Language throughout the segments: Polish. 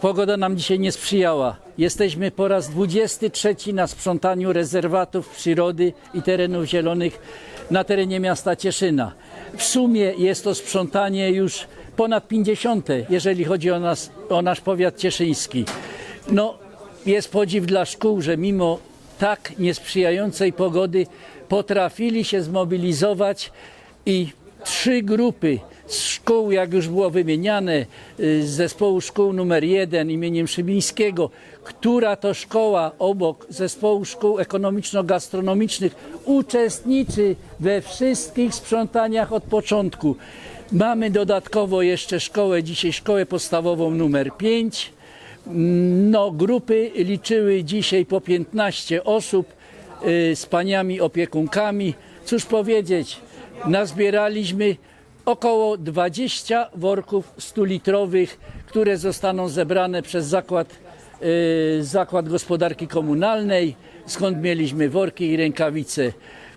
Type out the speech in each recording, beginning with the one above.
Pogoda nam dzisiaj nie sprzyjała. Jesteśmy po raz 23 na sprzątaniu rezerwatów przyrody i terenów zielonych na terenie miasta Cieszyna. W sumie jest to sprzątanie już ponad 50, jeżeli chodzi o, nas, o nasz powiat cieszyński. No, jest podziw dla szkół, że mimo tak niesprzyjającej pogody potrafili się zmobilizować i trzy grupy szkół, jak już było wymieniane, y, z zespołu szkół numer 1 imieniem Szybińskiego, która to szkoła obok zespołu szkół ekonomiczno-gastronomicznych uczestniczy we wszystkich sprzątaniach od początku. Mamy dodatkowo jeszcze szkołę, dzisiaj szkołę podstawową numer 5. No, grupy liczyły dzisiaj po 15 osób y, z paniami opiekunkami. Cóż powiedzieć, nazbieraliśmy około 20 worków 100-litrowych, które zostaną zebrane przez zakład, y, zakład Gospodarki Komunalnej, skąd mieliśmy worki i rękawice.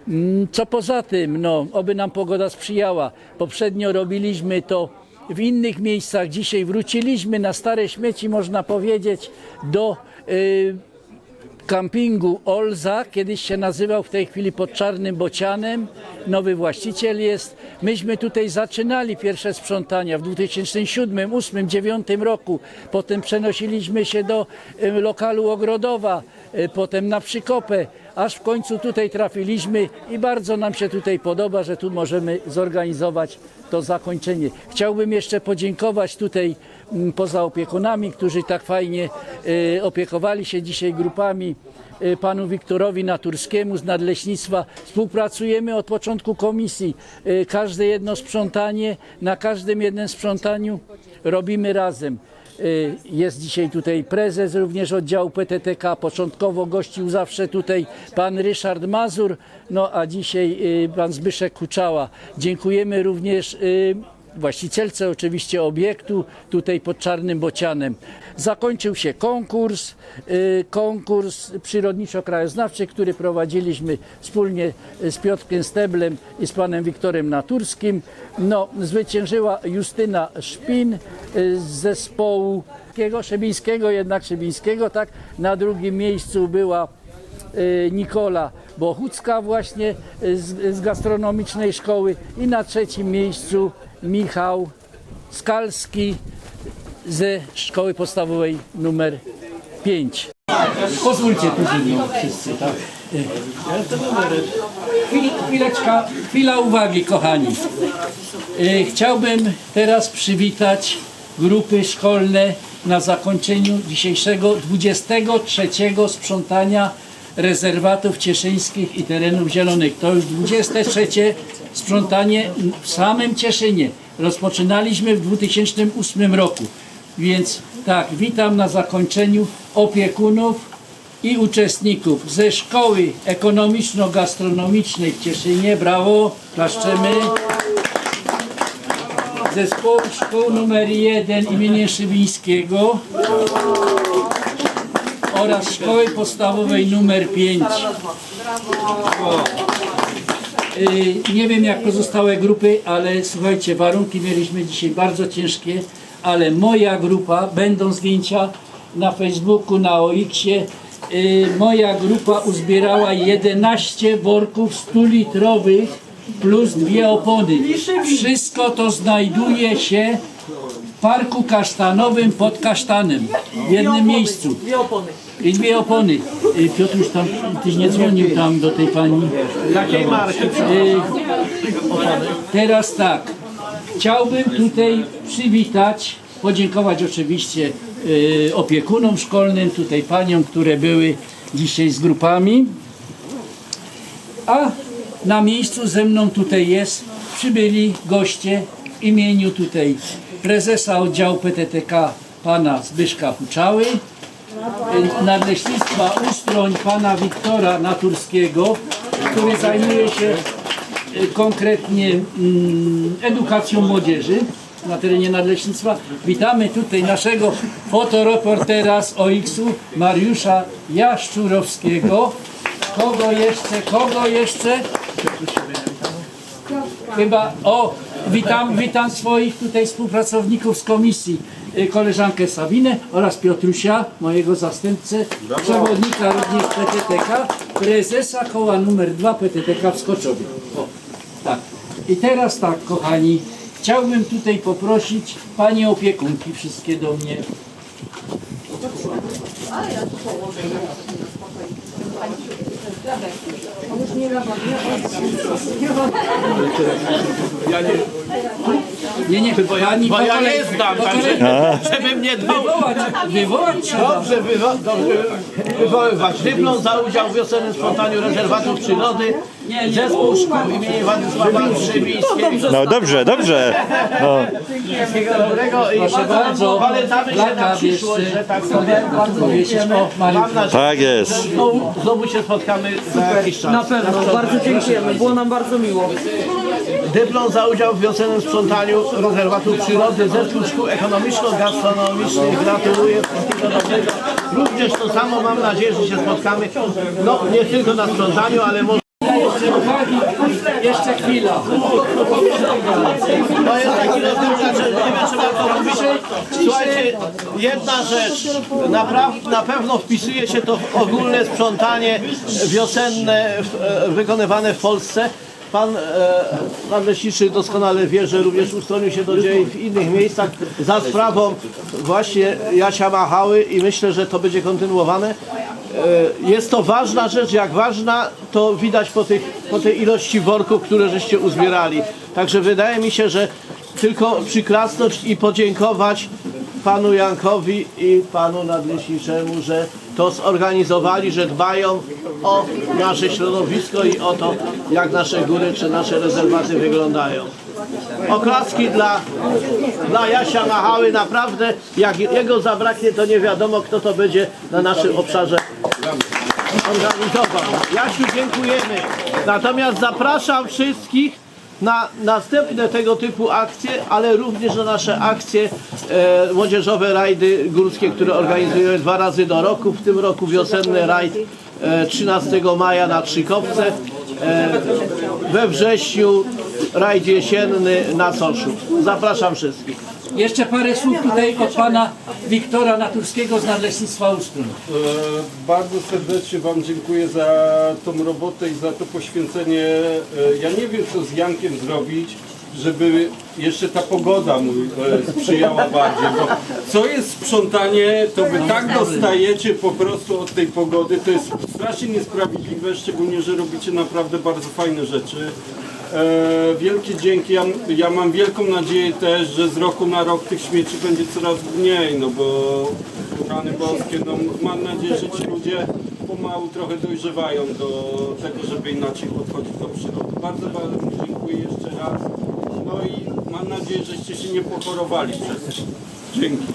Mm, Co poza tym, no, oby nam pogoda sprzyjała. Poprzednio robiliśmy to w innych miejscach. Dzisiaj wróciliśmy na stare śmieci, można powiedzieć, do y, kampingu Olza, kiedyś się nazywał w tej chwili pod Czarnym Bocianem. Nowy właściciel jest. Myśmy tutaj zaczynali pierwsze sprzątania w 2007, 2008, 2009 roku. Potem przenosiliśmy się do lokalu Ogrodowa, potem na Przykopę, aż w końcu tutaj trafiliśmy i bardzo nam się tutaj podoba, że tu możemy zorganizować to zakończenie. Chciałbym jeszcze podziękować tutaj mm, poza opiekunami, którzy tak fajnie y, opiekowali się dzisiaj grupami, y, panu Wiktorowi Naturskiemu z Nadleśnictwa. Współpracujemy od początku komisji. Y, Każde jedno sprzątanie, na każdym jednym sprzątaniu robimy razem. Y, Jest dzisiaj tutaj prezes również oddziału PTTK. Początkowo gościł zawsze tutaj pan Ryszard Mazur, no a dzisiaj y, pan Zbyszek Kuczała. Dziękujemy również y, właścicielce oczywiście obiektu tutaj pod Czarnym Bocianem. Zakończył się konkurs, y, konkurs przyrodniczo-krajoznawczy, który prowadziliśmy wspólnie z Piotrkiem Steblem i z panem Wiktorem Naturskim. No, zwyciężyła Justyna Szpin y, z zespołu Szybińskiego, jednak Szybińskiego, tak. Na drugim miejscu była y, Nikola Bochucka właśnie y, z, z gastronomicznej szkoły i na trzecim miejscu Michał Skalski ze szkoły podstawowej numer 5. Pozwólcie tu wszyscy, tak? Chwil, chwileczka, chwila uwagi kochani. Y, Chciałbym teraz przywitać grupy szkolne na zakończeniu dzisiejszego 23 sprzątania rezerwatów cieszyńskich i terenów zielonych. To już 23 sprzątanie w samym Cieszynie. Rozpoczynaliśmy w 2008 roku. Więc tak, witam na zakończeniu opiekunów i uczestników ze Szkoły Ekonomiczno-Gastronomicznej w Cieszynie. Brawo, klaszczemy. Zespołu Szkół numer 1 imienia Szywińskiego oraz Szkoły Podstawowej numer 5. Y, Nie wiem jak pozostałe grupy, ale słuchajcie, warunki mieliśmy dzisiaj bardzo ciężkie, ale moja grupa, będą zdjęcia na Facebooku, na OX-ie, y, moja grupa uzbierała 11 worków 100-litrowych plus dwie opony. Wszystko to znajduje się w Parku Kasztanowym pod Kasztanem, w jednym miejscu. I dwie opony. Y, Piotruś tam, tyś nie dzwonił tam do tej pani. Jakiej marki? Y, Teraz tak. Chciałbym tutaj przywitać, podziękować oczywiście y, opiekunom szkolnym, tutaj paniom, które były dzisiaj z grupami. A na miejscu ze mną tutaj jest, przybyli goście w imieniu tutaj prezesa oddziału PTTK pana Zbyszka Puczały, Nadleśnictwa Ustroń pana Wiktora Naturskiego, który zajmuje się y, konkretnie mm, edukacją młodzieży na terenie Nadleśnictwa. Witamy tutaj naszego fotoreportera z OX-u, Mariusza Jaszczurowskiego. Kogo jeszcze, kogo jeszcze? Chyba, o, witam, witam swoich tutaj współpracowników z komisji. Y, koleżankę Sabinę oraz Piotrusia, mojego zastępcę, przewodnika również PTTK, prezesa koła numer 2 PTTK w Skoczowie. O, tak. I teraz tak, kochani, chciałbym tutaj poprosić panie opiekunki wszystkie do mnie. Nie, nie, pani Bo ja kolei- nie znam, także żeby mnie dał. Wywołać, wywołać trzeba. Dobrze, wywo dobrze wywoływać. Dyplom za udział w wiosennym spotkaniu rezerwatów przyrody. Zespół szkół imienia Władysława Trzebińskiego. No dobrze, dobrze. No. Wszystkiego dobrego i Proszę bardzo, polecamy się na przyszłość, że tak sobie powiedzieć o Mam Mariuszu. nadzieję, Tak jest. że znowu, znowu się spotkamy za jakiś czas. Na pewno, bardzo dziękujemy, było nam bardzo miło. Dyplom za udział w wiosennym sprzątaniu rezerwatu przyrody Zespół Szkół Ekonomiczno-Gastronomicznych. Gratuluję wszystkiego dobrego. Również to samo mam nadzieję, że się spotkamy. No nie tylko na sprzątaniu, ale może. Jeszcze chwila. To jest taki rozwiązanie, że nie wiem, czy warto mówić. Słuchajcie, jedna rzecz. Na pewno wpisuje się to w ogólne sprzątanie wiosenne w, e, wykonywane w Polsce. Pan, e, doskonale wie, że również ustronił się do dzieł w innych miejscach za sprawą właśnie Jasia Machały i myślę, że to będzie kontynuowane. E, Jest to ważna rzecz, jak ważna, to widać po, tych, po tej ilości worków, które żeście uzbierali. Także wydaje mi się, że tylko przyklasnąć i podziękować panu Jankowi i panu nadleśniczemu, że to zorganizowali, że dbają o nasze środowisko i o to, jak nasze góry czy nasze rezerwaty wyglądają. Oklaski dla, dla Jasia Machały, naprawdę jak jego zabraknie, to nie wiadomo kto to będzie na naszym obszarze organizował. Jasiu, dziękujemy. Natomiast zapraszam wszystkich na następne tego typu akcje, ale również na nasze akcje e, młodzieżowe rajdy górskie, które organizujemy dwa razy do roku. W tym roku wiosenny rajd e, 13 maja na Trzykowce. E, we wrześniu rajd jesienny na Soszu. Zapraszam wszystkich. Jeszcze parę słów tutaj od pana Wiktora Naturskiego z Nadleśnictwa Ustrun. E, Bardzo serdecznie Wam dziękuję za tą robotę i za to poświęcenie. E, Ja nie wiem, co z Jankiem zrobić, żeby jeszcze ta pogoda mu e, sprzyjała bardziej. Bo co jest sprzątanie, to Wy tak dostajecie po prostu od tej pogody. To jest strasznie niesprawiedliwe, szczególnie, że robicie naprawdę bardzo fajne rzeczy. E, wielkie dzięki. Ja, ja mam wielką nadzieję też, że z roku na rok tych śmieci będzie coraz mniej, no bo rany boskie, no mam nadzieję, że ci ludzie pomału trochę dojrzewają do tego, żeby inaczej podchodzić do przyrody. Bardzo bardzo dziękuję jeszcze raz. No i mam nadzieję, żeście się nie pochorowali przez. Dzięki.